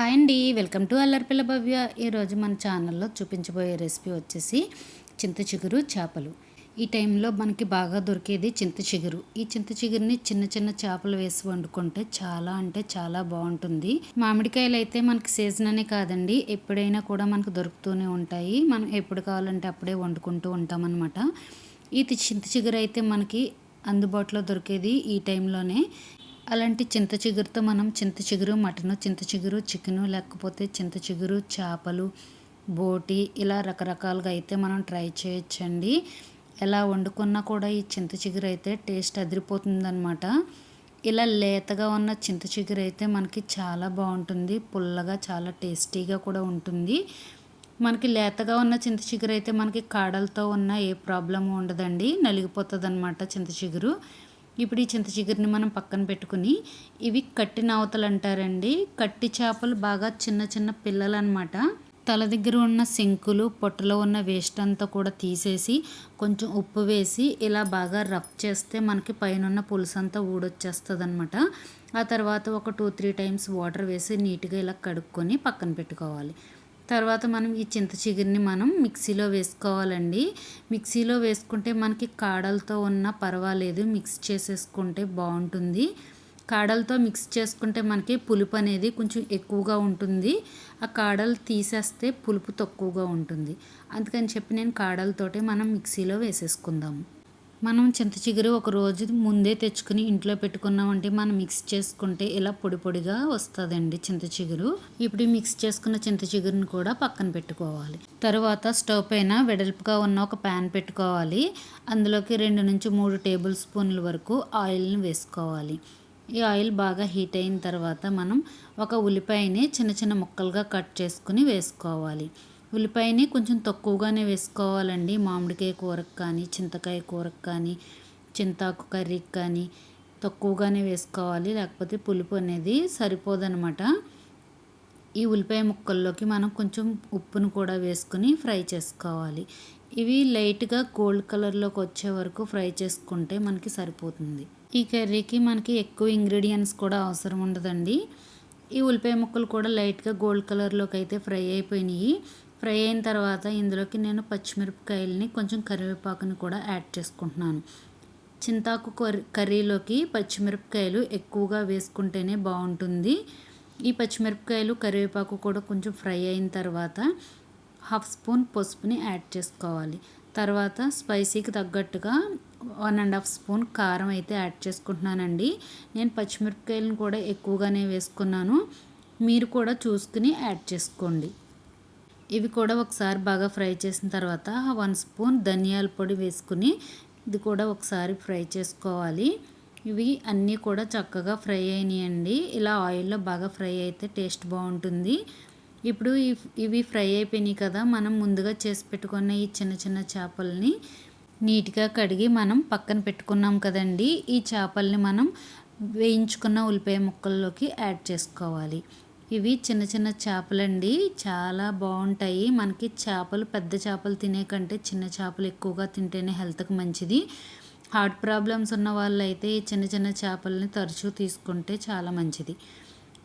Hi అండి. Welcome to Allaripilla Bhavya. ఈరోజు మన ఛానల్లో చూపించబోయే రెసిపీ వచ్చేసి చింత చిగురు చేపలు. ఈ టైంలో మనకి బాగా దొరికేది చింత చిగురు. ఈ చింత చిగురుని చిన్న చిన్న చేపలు వేసి వండుకుంటే చాలా అంటే చాలా బాగుంటుంది. మామిడికాయలు అయితే మనకి సీజన్ అనే కాదండి. ఎప్పుడైనా కూడా మనకు దొరుకుతూనే ఉంటాయి. మనం ఎప్పుడు కావాలంటే అప్పుడే వండుకుంటూ ఉంటామన్నమాట. ఈ చింత చిగురు అయితే మనకి అందుబాటులో దొరికేది ఈ టైంలోనే. అలాంటి చింత చిగురుతో మనం చింత చిగురు మటను చింత చిగురు చికెను లేకపోతే చింత చిగురు చేపలు బోటి ఇలా రకరకాలుగా అయితే మనం ట్రై చేయొచ్చండి. ఎలా వండుకున్నా కూడా ఈ చింత చిగురు అయితే టేస్ట్ అదిరిపోతుందనమాట ఇలా లేతగా ఉన్న చింత చిగురు అయితే మనకి చాలా బాగుంటుంది. పుల్లగా చాలా టేస్టీగా కూడా ఉంటుంది. మనకి లేతగా ఉన్న చింత చిగురు అయితే మనకి కాడలతో ఉన్న ఏ ప్రాబ్లము ఉండదండి. నలిగిపోతుంది అనమాట చింత చిగురు. ఇప్పుడు ఈ చింత చిగురిని మనం పక్కన పెట్టుకుని ఇవి కట్టి నవతలు అంటారండి కట్టి చేపలు బాగా చిన్న చిన్న పిల్లలు అనమాట తల దగ్గర ఉన్న సింకులు పొట్టలో ఉన్న వేస్ట్ అంతా కూడా తీసేసి కొంచెం ఉప్పు వేసి ఇలా బాగా రఫ్ చేస్తే మనకి పైన పులుసు అంతా ఊడొచ్చేస్తుంది అనమాట ఆ తర్వాత ఒక టూ త్రీ టైమ్స్ వాటర్ వేసి నీట్గా ఇలా కడుక్కొని పక్కన పెట్టుకోవాలి. తర్వాత మనం ఈ చింత చిగురిని మనం మిక్సీలో వేసుకోవాలండి. మిక్సీలో వేసుకుంటే మనకి కాడలతో ఉన్న పర్వాలేదు. మిక్స్ చేసేసుకుంటే బాగుంటుంది. కాడలతో మిక్స్ చేసుకుంటే మనకి పులుపు అనేది కొంచెం ఎక్కువగా ఉంటుంది. ఆ కాడలు తీసేస్తే పులుపు తక్కువగా ఉంటుంది. అందుకని చెప్పి నేను కాడలతోటే మనం మిక్సీలో వేసేసుకుందాము. మనం చింత చిగురు ఒక రోజు ముందే తెచ్చుకుని ఇంట్లో పెట్టుకున్నామంటే మనం మిక్స్ చేసుకుంటే ఇలా పొడి పొడిగా వస్తుందండి చింత చిగురు. ఇప్పుడు మిక్స్ చేసుకున్న చింత చిగురుని కూడా పక్కన పెట్టుకోవాలి. తర్వాత స్టవ్ పైన వెడల్పుగా ఉన్న ఒక ప్యాన్ పెట్టుకోవాలి. అందులోకి రెండు నుంచి మూడు టేబుల్ స్పూన్ల వరకు ఆయిల్ని వేసుకోవాలి. ఈ ఆయిల్ బాగా హీట్ అయిన తర్వాత మనం ఒక ఉల్లిపాయని చిన్న చిన్న ముక్కలుగా కట్ చేసుకుని వేసుకోవాలి. ఉల్లిపాయని కొంచెం తక్కువగానే వేసుకోవాలండి. మామిడికాయ కూరకు కానీ చింతకాయ కూరకు కానీ చింతాకు కర్రీకి కానీ తక్కువగానే వేసుకోవాలి. లేకపోతే పులుపు అనేది సరిపోదనమాట. ఈ ఉల్లిపాయ ముక్కల్లోకి మనం కొంచెం ఉప్పును కూడా వేసుకుని ఫ్రై చేసుకోవాలి. ఇవి లైట్గా గోల్డ్ కలర్లోకి వచ్చే వరకు ఫ్రై చేసుకుంటే మనకి సరిపోతుంది. ఈ కర్రీకి మనకి ఎక్కువ ఇంగ్రీడియంట్స్ కూడా అవసరం ఉండదండి. ఈ ఉల్లిపాయ ముక్కలు కూడా లైట్గా గోల్డ్ కలర్లోకి అయితే ఫ్రై అయిపోయినాయి. ఫ్రై అయిన తర్వాత ఇందులోకి నేను పచ్చిమిరపకాయలని కొంచెం కరివేపాకుని కూడా యాడ్ చేసుకుంటున్నాను. చింతాకు కర్రీలోకి పచ్చిమిరపకాయలు ఎక్కువగా వేసుకుంటేనే బాగుంటుంది. ఈ పచ్చిమిరపకాయలు కరివేపాకు కూడా కొంచెం ఫ్రై అయిన తర్వాత హాఫ్ స్పూన్ పసుపుని యాడ్ చేసుకోవాలి. తర్వాత స్పైసీకి తగ్గట్టుగా వన్ అండ్ హాఫ్ స్పూన్ కారం అయితే యాడ్ చేసుకుంటున్నానండి. నేను పచ్చిమిరపకాయలను కూడా ఎక్కువగానే వేసుకున్నాను. మీరు కూడా చూసుకుని యాడ్ చేసుకోండి. ఇవి కూడా ఒకసారి బాగా ఫ్రై చేసిన తర్వాత వన్ స్పూన్ ధనియాల పొడి వేసుకుని ఇది కూడా ఒకసారి ఫ్రై చేసుకోవాలి. ఇవి అన్నీ కూడా చక్కగా ఫ్రై అయినాయండి. ఇలా ఆయిల్లో బాగా ఫ్రై అయితే టేస్ట్ బాగుంటుంది. ఇప్పుడు ఇవి ఫ్రై అయిపోయినాయి కదా మనం ముందుగా చేసి పెట్టుకున్న ఈ చిన్న చిన్న చేపల్ని నీట్గా కడిగి మనం పక్కన పెట్టుకున్నాం కదండి ఈ చేపల్ని మనం వేయించుకున్న ఉల్లిపాయ ముక్కల్లోకి యాడ్ చేసుకోవాలి. ఇవి చిన్న చిన్న చేపలండి. చాలా బాగుంటాయి. మనకి చేపలు పెద్ద చేపలు తినే కంటే చిన్న చేపలు ఎక్కువగా తింటేనే హెల్త్కి మంచిది. హార్ట్ ప్రాబ్లమ్స్ ఉన్న వాళ్ళైతే ఈ చిన్న చిన్న చేపలని తరచూ తీసుకుంటే చాలా మంచిది.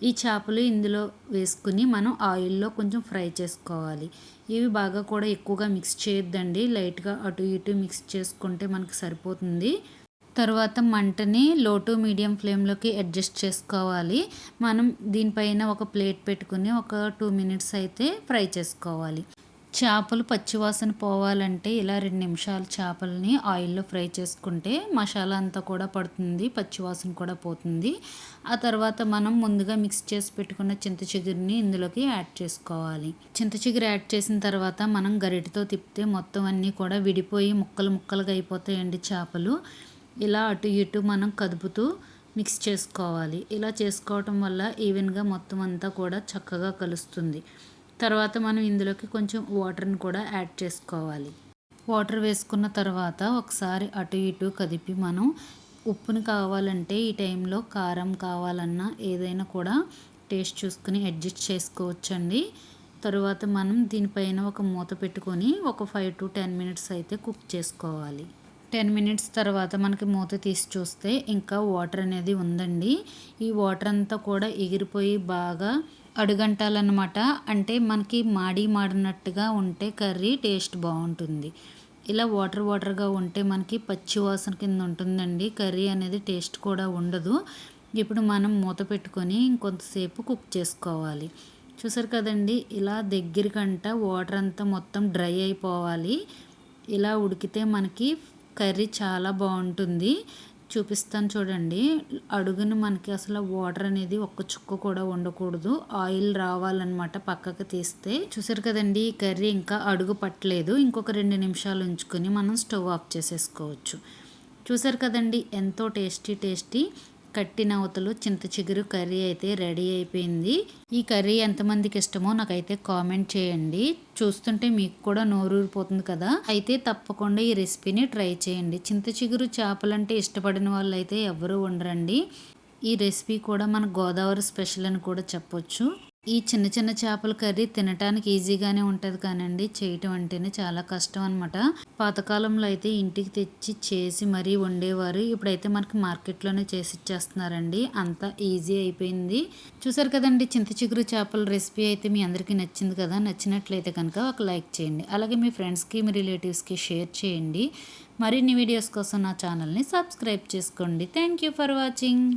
ఈ చేపలు ఇందులో వేసుకుని మనం ఆయిల్లో కొంచెం ఫ్రై చేసుకోవాలి. ఇవి బాగా కూడా ఎక్కువగా మిక్స్ చేయొద్దండి. లైట్గా అటు ఇటు మిక్స్ చేసుకుంటే మనకు సరిపోతుంది. తర్వాత మంటని లో టు మీడియం ఫ్లేమ్లోకి అడ్జస్ట్ చేసుకోవాలి. మనం దీనిపైన ఒక ప్లేట్ పెట్టుకుని ఒక టూ మినిట్స్ అయితే ఫ్రై చేసుకోవాలి. చేపలు పచ్చివాసన పోవాలంటే ఇలా రెండు నిమిషాలు చేపలని ఆయిల్లో ఫ్రై చేసుకుంటే మసాలా అంతా కూడా పడుతుంది పచ్చివాసన కూడా పోతుంది. ఆ తర్వాత మనం ముందుగా మిక్స్ చేసి పెట్టుకున్న చింత చిగురిని ఇందులోకి యాడ్ చేసుకోవాలి. చింత చిగురు యాడ్ చేసిన తర్వాత మనం గరిటతో తిప్పితే మొత్తం అన్నీ కూడా విడిపోయి ముక్కలు ముక్కలుగా అయిపోతాయండి చేపలు. ఇలా అటు ఇటు మనం కదుపుతూ మిక్స్ చేసుకోవాలి. ఇలా చేసుకోవటం వల్ల ఈవెన్గా మొత్తం అంతా కూడా చక్కగా కలుస్తుంది. తర్వాత మనం ఇందులోకి కొంచెం వాటర్ని కూడా యాడ్ చేసుకోవాలి. వాటర్ వేసుకున్న తర్వాత ఒకసారి అటు ఇటు కదిపి మనం ఉప్పుని కావాలంటే ఈ టైంలో కారం కావాలన్నా ఏదైనా కూడా టేస్ట్ చూసుకుని అడ్జస్ట్ చేసుకోవచ్చండి. తరువాత మనం దీనిపైన ఒక మూత పెట్టుకొని ఒక ఫైవ్ టు టెన్ మినిట్స్ అయితే కుక్ చేసుకోవాలి. టెన్ మినిట్స్ తర్వాత మనకి మూత తీసి చూస్తే ఇంకా వాటర్ అనేది ఉందండి. ఈ వాటర్ అంతా కూడా ఎగిరిపోయి బాగా అడుగంటాలన్నమాట. అంటే మనకి మాడి మాడినట్టుగా ఉంటే కర్రీ టేస్ట్ బాగుంటుంది. ఇలా వాటర్ వాటర్గా ఉంటే మనకి పచ్చి వాసన కింద ఉంటుందండి. కర్రీ అనేది టేస్ట్ కూడా ఉండదు. ఇప్పుడు మనం మూత పెట్టుకొని ఇంకొంతసేపు కుక్ చేసుకోవాలి. చూసారు కదండి ఇలా దగ్గరికంట వాటర్ అంతా మొత్తం డ్రై అయిపోవాలి. ఇలా ఉడికితే మనకి కర్రీ చాలా బాగుంటుంది. చూపిస్తాను చూడండి. అడుగున మనకి అసలు వాటర్ అనేది ఒక్క చుక్క కూడా ఉండకూడదు. ఆయిల్ రావాలన్నమాట పక్కకు తీస్తే. చూసారు కదండి ఈ కర్రీ ఇంకా అడుగు పట్టలేదు. ఇంకొక రెండు నిమిషాలు ఉంచుకొని మనం స్టవ్ ఆఫ్ చేసేసుకోవచ్చు. చూసారు కదండి ఎంతో టేస్టీ టేస్టీ కట్టిన అవతలు చింత చిగురు కర్రీ అయితే రెడీ అయిపోయింది. ఈ కర్రీ ఎంతమందికి ఇష్టమో నాకైతే కామెంట్ చేయండి. చూస్తుంటే మీకు కూడా నోరూరిపోతుంది కదా. అయితే తప్పకుండా ఈ రెసిపీని ట్రై చేయండి. చింత చిగురు చేపలంటే ఇష్టపడిన వాళ్ళు అయితే ఎవరు ఉండరండి ఈ రెసిపీ కూడా మన గోదావరి స్పెషల్ అని కూడా చెప్పొచ్చు. ఈ చిన్న చిన్న చేపల కర్రీ తినటానికి ఈజీగానే ఉంటుంది కానండి. చేయటం అంటేనే చాలా కష్టం అనమాట పాతకాలంలో అయితే ఇంటికి తెచ్చి చేసి మరీ వండేవారు. ఇప్పుడైతే మనకి మార్కెట్లోనే చేసి ఇచ్చేస్తున్నారండి. అంత ఈజీ అయిపోయింది. చూసారు కదండి చింత చిగురు చేపల రెసిపీ అయితే మీ అందరికీ నచ్చింది కదా? నచ్చినట్లయితే కనుక ఒక లైక్ చేయండి. అలాగే మీ ఫ్రెండ్స్కి మీ రిలేటివ్స్కి షేర్ చేయండి. మరిన్ని వీడియోస్ కోసం నా ఛానల్ని సబ్స్క్రైబ్ చేసుకోండి. Thank you for watching.